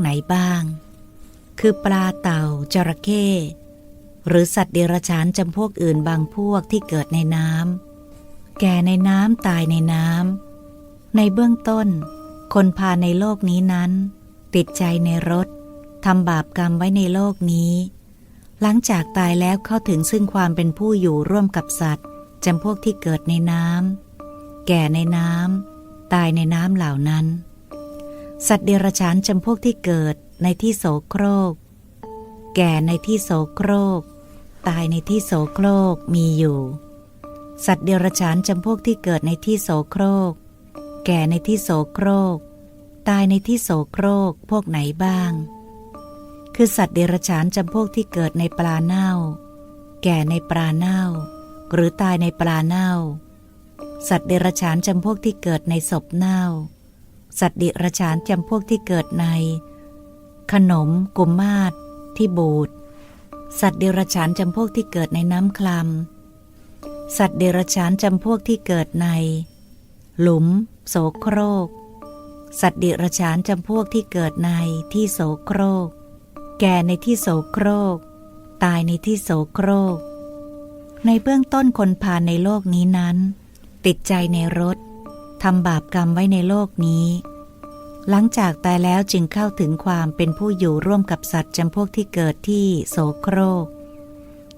ไหนบ้าง คือปลาเต่าจระเข้หรือสัตว์เดรัจฉานจำพวกอื่นบางพวกที่เกิดในน้ำแก่ในน้ำตายในน้ำในเบื้องต้น คนพาในโลกนี้นั้น ติดใจในรถทำบาปกรรมไว้ในโลกนี้ หลังจากตายแล้วเข้าถึงซึ่งความเป็นผู้อยู่ร่วมกับสัตว์จำพวกที่เกิดในน้ำแก่ในน้ำตายในน้ำเหล่านั้น สัตว์เดรัจฉานจำพวกที่เกิดในที่โสโครก แก่ในที่โสโครก ตายในที่โสโครกมีอยู่ สัตว์เดรัจฉานจำพวกที่เกิดในที่โสโครก แก่ในที่โสโครก ตายในที่โสโครกพวกไหนบ้าง คือสัตว์เดรัจฉานจำพวกที่เกิดในปลาเน่า แก่ในปลาเน่า หรือตายในปลาเน่า สัตว์เดรัจฉานจำพวกที่เกิดในศพเน่า สัตว์เดรัจฉานจำพวกที่เกิดใน ขนม กุมมาศที่บูดสัตว์เดรัจฉานจำพวกที่เกิดในน้ำคลำสัตว์เดรัจฉานจำพวกที่เกิดใน หลุม โสโครก สัตว์เดรัจฉานจำพวกที่เกิดในที่โสโครก แก่ในที่โสโครก ตายในที่โสโครก ในเบื้องต้นคนพาในโลกนี้นั้น ติดใจในรถ ทำบาปกรรมไว้ในโลกนี้ หลังจากตายแล้วจึงเข้าถึงความเป็นผู้อยู่ร่วมกับสัตว์จำพวกที่เกิดที่โสโครก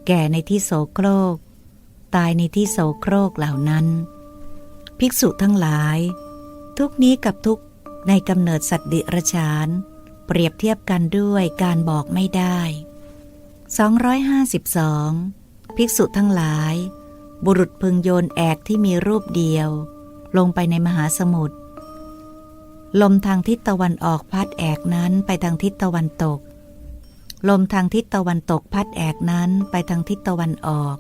แก่ในที่โสโครก ตายในที่โสโครกเหล่านั้น ภิกษุทั้งหลาย ทุกนี้กับทุกในกำเนิดสัตว์ดิรชาน เปรียบเทียบกันด้วยการบอกไม่ได้ 252 ภิกษุทั้งหลาย บุรุษพึงโยนแอกที่มีรูปเดียว ลงไปในมหาสมุทร ลมทางทิศตะวันออกพัดแอกนั้นไปทางทิศตะวันตก ลมทางทิศตะวันตกพัดแอกนั้นไปทางทิศตะวันออก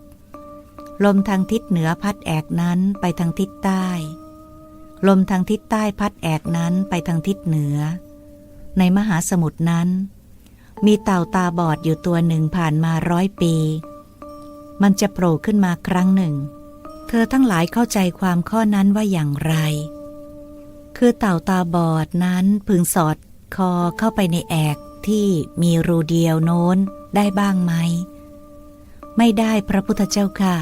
ลมทางทิศเหนือพัดแอกนั้นไปทางทิศใต้ ลมทางทิศใต้พัดแอกนั้นไปทางทิศเหนือ ในมหาสมุทรนั้น มีเต่าตาบอดอยู่ตัวหนึ่งผ่านมาร้อยปี มันจะโผล่ขึ้นมาครั้งหนึ่ง เธอทั้งหลายเข้าใจความข้อนั้นว่าอย่างไร คือเต่าตาบอดนั้นพึงสอดคอเข้าไปในแอกที่มีรูเดียวโน้นได้บ้างไหม ไม่ได้พระพุทธเจ้าค่ะ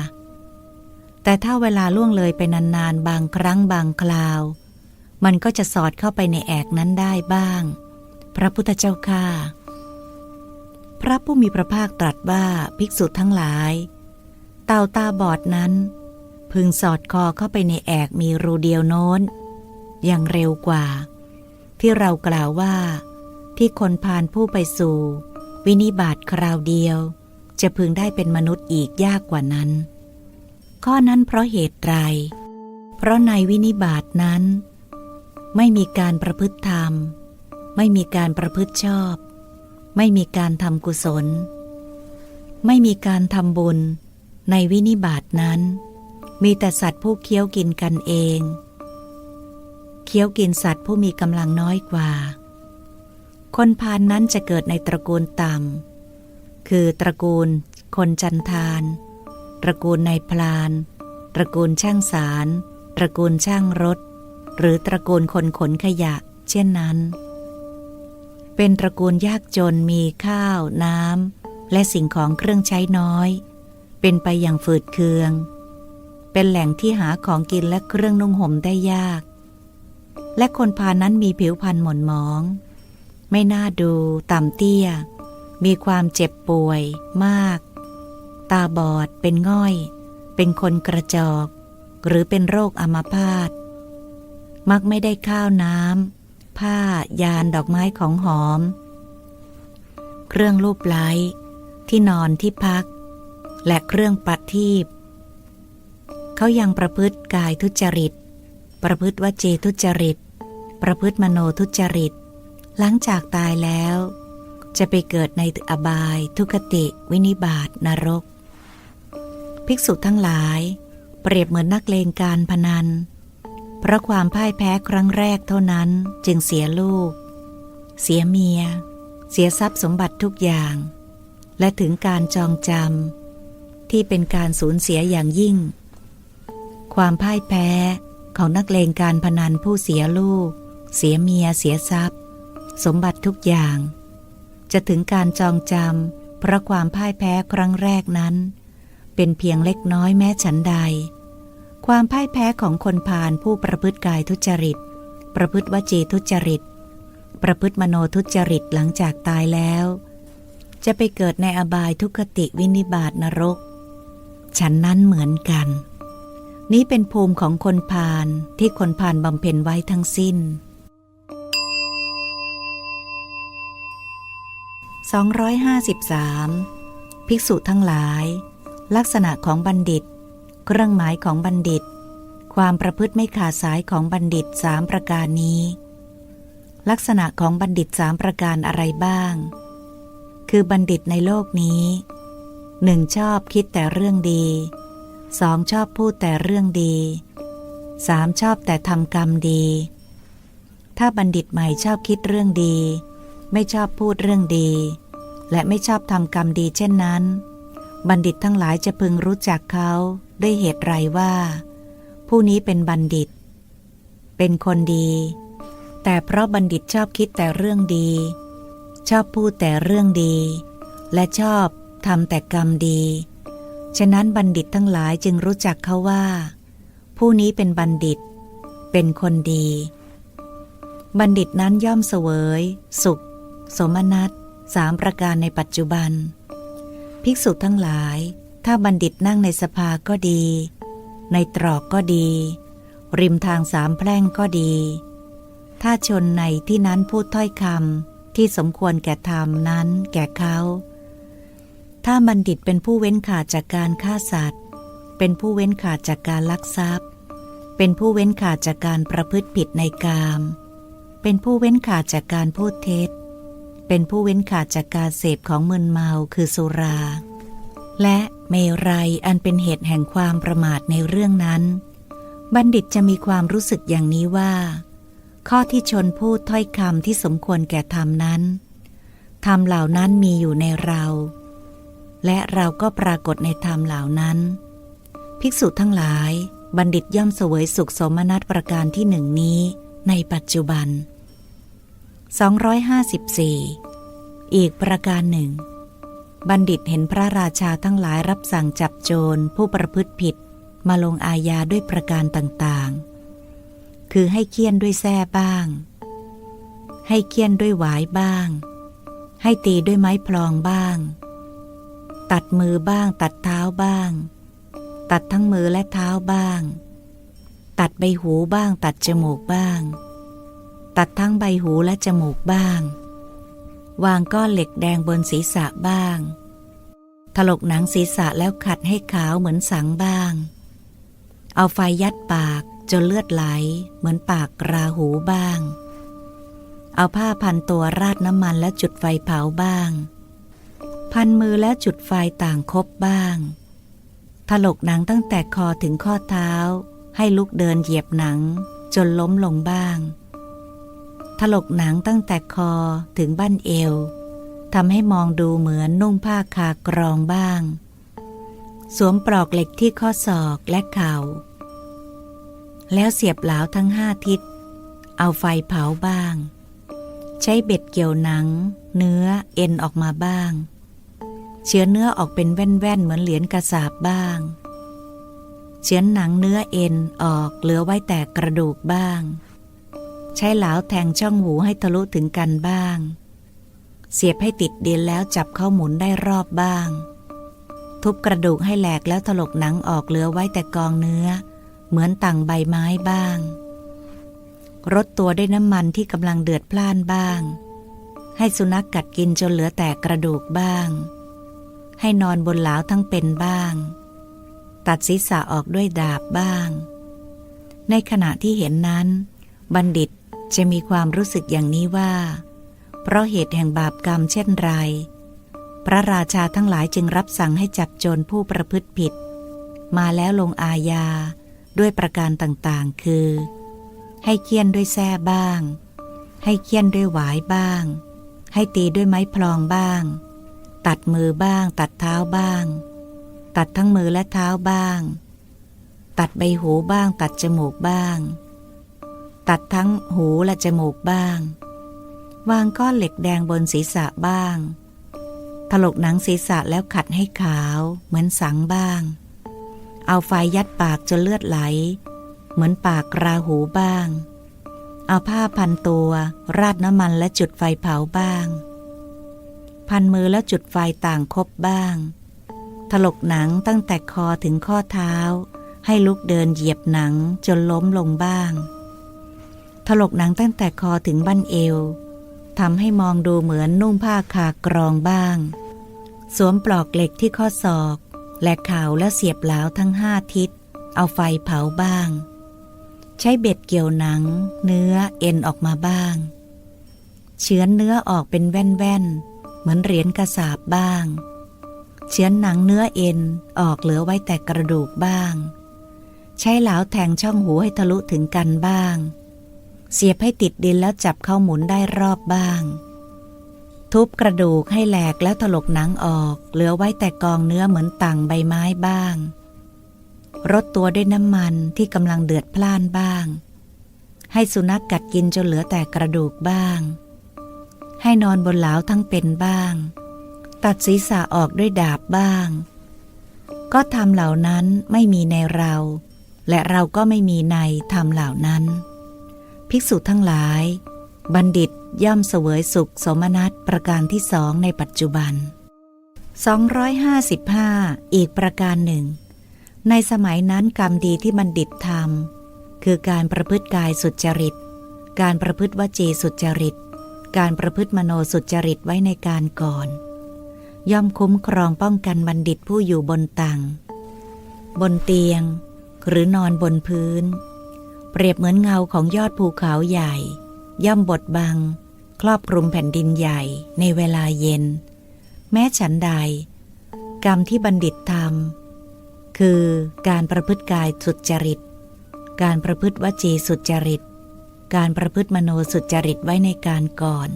แต่ถ้าเวลาล่วงเลยไปนานๆ บางครั้งบางคราว มันก็จะสอดเข้าไปในแอกนั้นได้บ้าง พระพุทธเจ้าค่ะ พระผู้มีพระภาคตรัสว่าภิกษุทั้งหลาย เต่าตาบอดนั้น พึงสอดคอเข้าไปในแอกมีรูเดียวโน้นย่างเร็วกว่า ที่เรากล่าวว่า ที่คนพานผู้ไปสู่ วินิบาตคราวเดียว จะพึงได้เป็นมนุษย์อีกยากกว่านั้น ข้อนั้นเพราะเหตุไรเพราะในวินิบาตนั้น ไม่มีการประพฤติธรรม ไม่มีการประพฤติชอบ ไม่มีการทำกุศล ไม่มีการทำบุญในวินิบาตนั้น มีแต่สัตว์ผู้เคี้ยวกินกันเอง เคี้ยวกินสัตว์ผู้มีกำลังน้อยกว่า คนพานนั้นจะเกิดในตระกูลต่ำ คือตระกูล คนจันทาน ตระกูลนายพลาน ตระกูลช่างสาร ตระกูลช่างรถ หรือตระกูลคนขนขยะ เช่นนั้น เป็นตระกูลยากจนมีข้าว น้ำและสิ่งของเครื่องใช้น้อย เป็นไปอย่างฝืดเคือง เป็นแหล่งที่หาของกินและเครื่องนุ่งห่มได้ยาก และคนพานั้นมีผิวพรรณหม่นหมอง ไม่น่าดูต่ำเตี้ย มีความเจ็บป่วยมาก ตาบอดเป็นง่อย เป็นคนกระจอก หรือเป็นโรคอัมาพาตมักไม่ได้ข้าวน้ำผ้ายานดอกไม้ของหอม เครื่องรูปไล้ที่นอนที่พัก และเครื่องปัดทีบ เขายังประพฤติกายทุจริต ประพฤติวจีทุจริต ประพฤติมโนทุจริต หลังจากตายแล้ว จะไปเกิดในอบาย ทุกติ วินิบาตนรก ภิกษุทั้งหลาย เปรียบเหมือนนักเลงการพนัน เพราะความพ่ายแพ้ครั้งแรกเท่านั้นจึงเสียลูก เสียเมีย เสียทรัพย์สมบัติทุกอย่าง และถึงการจองจำที่เป็นการสูญเสียอย่างยิ่ง ความพ่ายแพ้ของนักเลงการพนันผู้เสียลูก เสียเมียเสียทรัพย์ สมบัติทุกอย่าง จะถึงการจองจำเพราะความพ่ายแพ้ครั้งแรกนั้น เป็นเพียงเล็กน้อยแม้ฉันใด ความพ่ายแพ้ของคนพาลผู้ประพฤติกายทุจริต ประพฤติวจีทุจริต ประพฤติมโนทุจริตหลังจากตายแล้ว จะไปเกิดในอบายทุกขติวินิบาตนรก ฉันนั้นเหมือนกัน นี้เป็นภูมิของคนพาลที่คนพาลบำเพ็ญไว้ทั้งสิ้น 253 ภิกษุทั้งหลาย ลักษณะของบัณฑิต เครื่องหมายของบัณฑิต ความประพฤติไม่ขาดสายของบัณฑิตสามประการนี้ ลักษณะของบัณฑิตสามประการอะไรบ้าง คือบัณฑิตในโลกนี้หนึ่งชอบคิดแต่เรื่องดี สองชอบพูดแต่เรื่องดีสามชอบแต่ทำกรรมดี ถ้าบัณฑิตใหม่ชอบคิดเรื่องดี ไม่ชอบพูดเรื่องดี และไม่ชอบทำกรรมดีเช่นนั้น บัณฑิตทั้งหลายจะพึงรู้จักเขาด้วยเหตุไรว่า ผู้นี้เป็นบัณฑิต เป็นคนดี แต่เพราะบัณฑิตชอบคิดแต่เรื่องดี ชอบพูดแต่เรื่องดี และชอบทำแต่กรรมดี ฉะนั้นบัณฑิตทั้งหลายจึงรู้จักเขาว่า ผู้นี้เป็นบัณฑิต เป็นคนดี บัณฑิตนั้นย่อมเสวย สุข สมนัตสามประการในปัจจุบัน ภิกษุทั้งหลาย ถ้าบัณฑิตนั่งในสภาก็ดี ในตรอกก็ดี ริมทางสามแพร่งก็ดี ถ้าชนในที่นั้นพูดถ้อยคำที่สมควรแก่ธรรมนั้นแก่เขา ถ้าบัณฑิตเป็นผู้เว้นขาดจากการฆ่าสัตว์ เป็นผู้เว้นขาดจากการลักทรัพย์ เป็นผู้เว้นขาดจากการประพฤติผิดในกาม เป็นผู้เว้นขาดจากการพูดเท็จ เป็นผู้เว้นขาดจากการเสพของมึนเมาคือสุรา และเมรัยอันเป็นเหตุแห่งความประมาทในเรื่องนั้น บัณฑิตจะมีความรู้สึกอย่างนี้ว่า ข้อที่ชนพูดถ้อยคำที่สมควรแก่ธรรมนั้นธรรมเหล่านั้นมีอยู่ในเรา และเราก็ปรากฏในธรรมเหล่านั้น ภิกษุทั้งหลาย บัณฑิตย่อมเสวยสุขสมนัตประการที่หนึ่งนี้ในปัจจุบัน 254 อีกประการหนึ่ง บัณฑิตเห็นพระราชาทั้งหลายรับสั่งจับโจรผู้ประพฤติผิดมาลงอาญาด้วยประการต่างๆ คือให้เคี่ยนด้วยแส้บ้าง ให้เคี่ยนด้วยหวายบ้าง ให้ตีด้วยไม้พลองบ้าง ตัดมือบ้าง ตัดเท้าบ้าง ตัดทั้งมือและเท้าบ้าง ตัดใบหูบ้าง ตัดจมูกบ้าง ตัดทั้งใบหูและจมูกบ้าง วางก้อนเหล็กแดงบนศีรษะบ้าง ถลกหนังศีรษะแล้วขัดให้ขาวเหมือนสังบ้าง เอาไฟยัดปากจนเลือดไหลเหมือนปากราหูบ้าง เอาผ้าพันตัวราดน้ำมันและจุดไฟเผาบ้าง พันมือและจุดไฟต่างคบบ้าง ถลกหนังตั้งแต่คอถึงข้อเท้า ให้ลุกเดินเหยียบหนัง จนล้มลงบ้าง ถลกหนังตั้งแต่คอถึงบั้นเอวทำให้มองดูเหมือนนุ่งผ้าคากรองบ้าง สวมปลอกเหล็กที่ข้อศอกและเข่า แล้วเสียบเหลาทั้งห้าทิศ เอาไฟเผาบ้าง ใช้เบ็ดเกี่ยวหนัง เนื้อเอ็นออกมาบ้าง เชื้อเนื้อออกเป็นแว่นๆ เหมือนเหรียญกระสาบบ้างเชื้อหนังเนื้อเอ็นออกเหลือไว้แต่กระดูกบ้าง ใช้เหลาแทงช่องหูให้ทะลุถึงกันบ้าง เสียบให้ติดดินแล้วจับเข้าหมุนได้รอบบ้าง ทุบกระดูกให้แหลกแล้วถลกหนังออกเหลือไว้แต่กองเนื้อ เหมือนต่างใบไม้บ้างรดตัวด้วยน้ำมันที่กำลังเดือดพล่านบ้าง ให้สุนัขกกัดกินจนเหลือแต่กระดูกบ้าง ให้นอนบนเหลาทั้งเป็นบ้าง ตัดศีรษะออกด้วยดาบบ้าง ในขณะที่เห็นนั้น บัณฑิตจะมีความรู้สึกอย่างนี้ว่า เพราะเหตุแห่งบาปกรรมเช่นไร พระราชาทั้งหลายจึงรับสั่งให้จับโจรผู้ประพฤติผิด มาแล้วลงอาญาด้วยประการต่างๆ คือ ให้เคี่ยนด้วยแส้บ้าง ให้เคี่ยนด้วยหวายบ้าง ให้ตีด้วยไม้พลองบ้าง ตัดมือบ้าง ตัดเท้าบ้าง ตัดทั้งมือและเท้าบ้าง ตัดใบหูบ้าง ตัดจมูกบ้าง ตัดทั้งหูและจมูกบ้าง วางก้อนเหล็กแดงบนศีรษะบ้าง ถลกหนังศีรษะแล้วขัดให้ขาวเหมือนสังบ้าง เอาไฟยัดปากจนเลือดไหล เหมือนปากราหูบ้าง เอาผ้าพันตัว ราดน้ำมันและจุดไฟเผาบ้าง พันมือแล้วจุดไฟต่างคบบ้าง ถลกหนังตั้งแต่คอถึงข้อเท้า ให้ลุกเดินเหยียบหนังจนล้มลงบ้าง ถลกหนังตั้งแต่คอถึงบั้นเอวทำให้มองดูเหมือนนุ่งผ้าคากรองบ้าง สวมปลอกเหล็กที่ข้อศอก และเข่าและเสียบเหลาทั้งห้าทิศ เอาไฟเผาบ้าง ใช้เบ็ดเกี่ยวหนัง เนื้อเอ็นออกมาบ้างเฉือนเนื้อออกเป็นแว่นๆ เหมือนเหรียญกระสาบบ้าง เฉือนหนังเนื้อเอ็นออกเหลือไว้แต่กระดูกบ้าง ใช้เหลาแทงช่องหูให้ทะลุถึงกันบ้าง เสียบให้ติดดินแล้วจับเข้าหมุนได้รอบบ้าง ทุบกระดูกให้แหลกแล้วถลกหนังออก เหลือไว้แต่กองเนื้อเหมือนต่างใบไม้บ้างรดตัวด้วยน้ำมันที่กำลังเดือดพล่านบ้าง ให้สุนัขกกัดกินจนเหลือแต่กระดูกบ้าง ให้นอนบนเหลาทั้งเป็นบ้าง ตัดศีรษะออกด้วยดาบบ้าง ก็ทำเหล่านั้นไม่มีในเรา และเราก็ไม่มีในทำเหล่านั้น ภิกษุทั้งหลาย บัณฑิตย่อมเสวยสุขสมนัตประการที่สองในปัจจุบัน 255 อีกประการหนึ่ง ในสมัยนั้นกรรมดีที่บัณฑิตทำคือการประพฤติกายสุจริต การประพฤติวจีสุจริต การประพฤติมโนสุจริตไว้ในการก่อน ย่อมคุ้มครองป้องกันบัณฑิตผู้อยู่บนตังบนเตียง หรือนอนบนพื้น เปรียบเหมือนเงาของยอดภูเขาใหญ่ ย่อมบดบัง ครอบคลุมแผ่นดินใหญ่ในเวลาเย็น แม้ฉันใด กรรมที่บัณฑิตทำคือการประพฤติกายสุจริต การประพฤติวจีสุจริต การประพฤติมโนสุจริตไว้ในการก่อน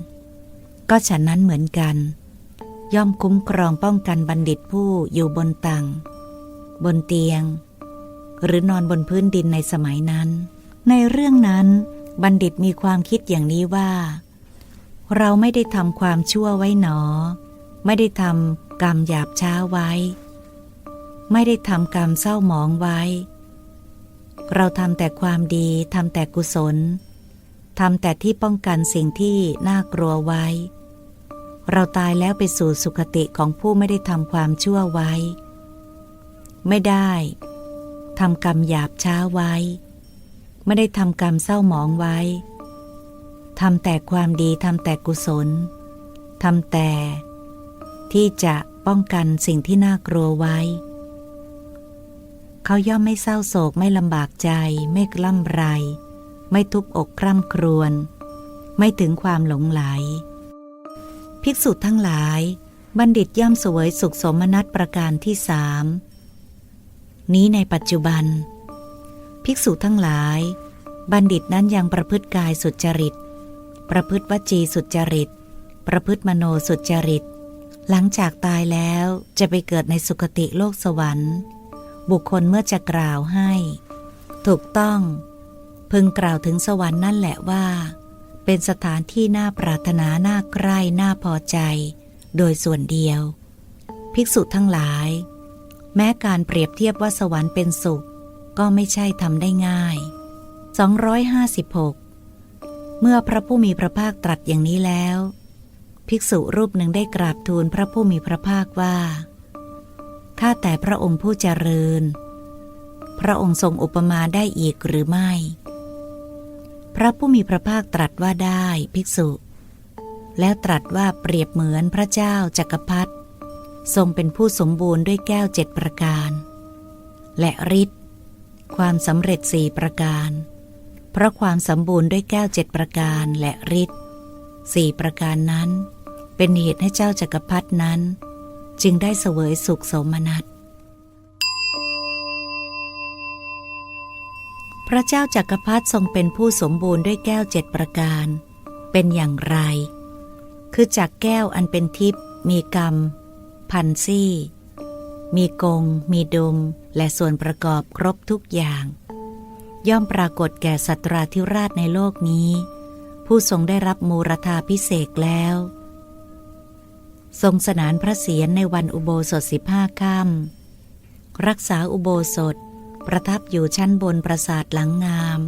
ก็ฉันนั้นเหมือนกัน ย่อมคุ้มครองป้องกันบัณฑิตผู้อยู่บนตังบนเตียง หรือนอนบนพื้นดินในสมัยนั้น ในเรื่องนั้นบัณฑิตมีความคิดอย่างนี้ว่า เราไม่ได้ทำความชั่วไว้หนอ ไม่ได้ทำกรรมหยาบช้าไว้ ไม่ได้ทำกรรมเศร้าหมองไว้ เราทำแต่ความดีทำแต่กุศล ทำแต่ที่ป้องกันสิ่งที่น่ากลัวไว้ เราตายแล้วไปสู่สุคติของผู้ไม่ได้ทำความชั่วไว้ ไม่ได้ทำกรรมหยาบช้าไว้ ไม่ได้ทำกรรมเศร้าหมองไว้ทำแต่ความดีทำแต่กุศลทำแต่ ที่จะป้องกันสิ่งที่น่ากลัวไว้ เขาย่อมไม่เศร้าโศกไม่ลำบากใจไม่กล่ำไร ไม่ทุบอกคร่ำครวญไม่ถึงความหลงไหล ภิกษุทั้งหลาย บัณฑิตย่อมสวยสุขสมนัตประการที่สามนี้ในปัจจุบัน ภิกษุทั้งหลาย บัณฑิตนั้นยังประพฤติกายสุจริต ประพฤติวจีสุจริต ประพฤติมโนสุจริต หลังจากตายแล้วจะไปเกิดในสุคติโลกสวรรค์ บุคคลเมื่อจะกล่าวให้ ถูกต้อง พึงกล่าวถึงสวรรค์นั่นแหละว่า เป็นสถานที่น่าปรารถนาน่าใกล้น่าพอใจ โดยส่วนเดียว ภิกษุทั้งหลาย แม้การเปรียบเทียบว่าสวรรค์เป็นสุข ก็ไม่ใช่ทำได้ง่าย 256 เมื่อพระผู้มีพระภาคตรัสอย่างนี้แล้ว ภิกษุรูปหนึ่งได้กราบทูลพระผู้มีพระภาคว่าข้าแต่พระองค์ผู้เจริญ พระองค์ทรงอุปมาได้อีกหรือไม่ พระผู้มีพระภาคตรัสว่าได้ภิกษุ แล้วตรัสว่าเปรียบเหมือนพระเจ้าจักรพรรดิทรงเป็นผู้สมบูรณ์ด้วยแก้วเจ็ดประการ และฤทธิ์ความสำเร็จสี่ประการ เพราะความสมบูรณ์ด้วยแก้วเจ็ดประการและฤทธิ์สี่ประการนั้น เป็นเหตุให้เจ้าจักรพรรดนั้น จึงได้เสวยสุขสมนัต พระเจ้าจักรพรรดิทรงเป็นผู้สมบูรณ์ด้วยแก้วเจ็ดประการ เป็นอย่างไร คือจากแก้วอันเป็นทิพย์มีกรรม พันซี่ มีกง มีดุม และส่วนประกอบครบทุกอย่าง ย่อมปรากฏแก่สัตราธิราชในโลกนี้ ผู้ทรงได้รับมูรธาพิเศษแล้ว ทรงสนานพระเศียรในวันอุโบสถสิบห้าค่ำรักษาอุโบสถ ประทับอยู่ชั้นบนปราสาทหลังงาม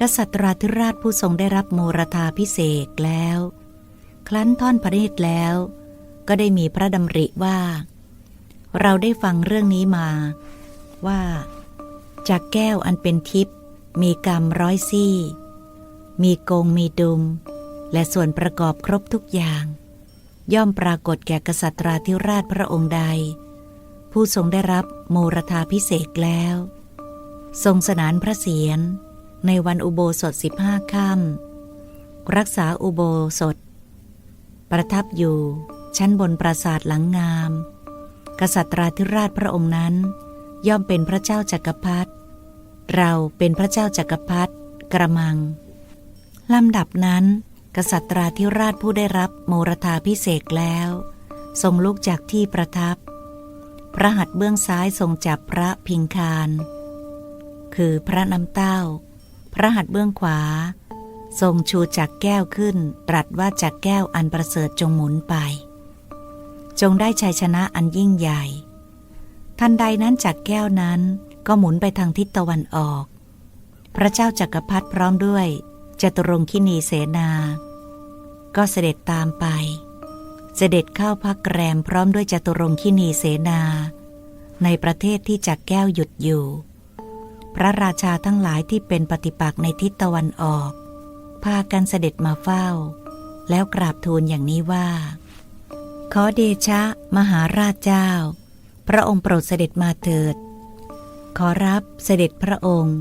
กษัตราธิราชผู้ทรงได้รับโมรธาพิเศษแล้ว คลั้นท่อนพระเนตรแล้ว ก็ได้มีพระดำริว่า เราได้ฟังเรื่องนี้มา ว่า จากแก้วอันเป็นทิพย์มีกรรมร้อยซี่ มีโกงมีดุม และส่วนประกอบครบทุกอย่าง ย่อมปรากฏแก่กษัตราธิราชพระองค์ใด ผู้ทรงได้รับโมรธาพิเศษแล้ว ทรงสนานพระเศียรในวันอุโบสถสิบห้าค่ำรักษาอุโบสถ ประทับอยู่ชั้นบนปราสาทหลังงาม กษัตราธิราชพระองค์นั้น ย่อมเป็นพระเจ้าจักรพรรดิเราเป็นพระเจ้าจักรพรรดิกระมังลำดับนั้น กษัตราธิราชผู้ได้รับโมรธาพิเศษแล้ว ทรงลุกจากที่ประทับ พระหัตถ์เบื้องซ้ายทรงจับพระพิงคาร คือพระน้ำเต้า พระหัตถ์เบื้องขวา ทรงชูจักแก้วขึ้น ตรัสว่าจักแก้วอันประเสริฐจงหมุนไป จงได้ชัยชนะอันยิ่งใหญ่ ทันใดนั้นจักแก้วนั้นก็หมุนไปทางทิศตะวันออก พระเจ้าจักรพรรดิพร้อมด้วยจตุรงคินีเสนา ก็เสด็จตามไป เสด็จเข้าพักแรมพร้อมด้วยจตุรงคินีเสนา ในประเทศที่จักแก้วหยุดอยู่ พระราชาทั้งหลายที่เป็นปฏิปักษ์ในทิศตะวันออก พากันเสด็จมาเฝ้า แล้วกราบทูลอย่างนี้ว่า ขอเดชะ มหาราชเจ้า พระองค์โปรดเสด็จมาเถิด ขอรับเสด็จพระองค์